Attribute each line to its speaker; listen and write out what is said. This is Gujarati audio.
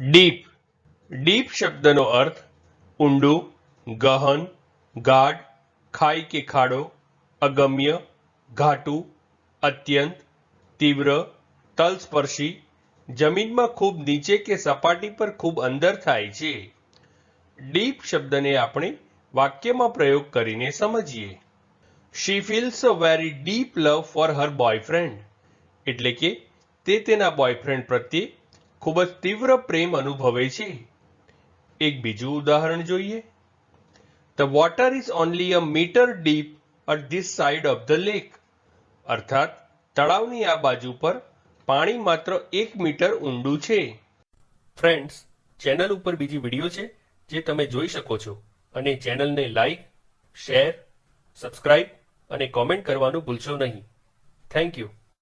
Speaker 1: ડીપ. ડીપ શબ્દનો અર્થ ઊંડું, ગહન, ગાઢ, ખાઈ કે ખાડો, અગમ્ય, ઘાટું, અત્યંત, તીવ્ર, તલસ્પર્શી, જમીનમાં ખૂબ નીચે કે સપાટી પર ખૂબ અંદર થાય છે. ડીપ શબ્દને આપણે વાક્યમાં પ્રયોગ કરીને સમજીએ. She feels a very deep love for her boyfriend એટલે કે તે તેના બોયફ્રેન્ડ પ્રત્યે ખૂબ જ તીવ્ર પ્રેમ અનુભવે છે. એક બીજું ઉદાહરણ જોઈએ. The water is only a metre deep at this side of the lake અર્થાત, તળાવની આ બાજુ પર પાણી માત્ર એક મીટર ઊંડું છે. ફ્રેન્ડ્સ ચેનલ ઉપર બીજી વીડિયો છે, જે તમે જોઈ શકો છો. અને ચેનલને લાઈક શેર સબસ્ક્રાઇબ અને કોમેન્ટ કરવાનું ભૂલશો નહીં. Thank you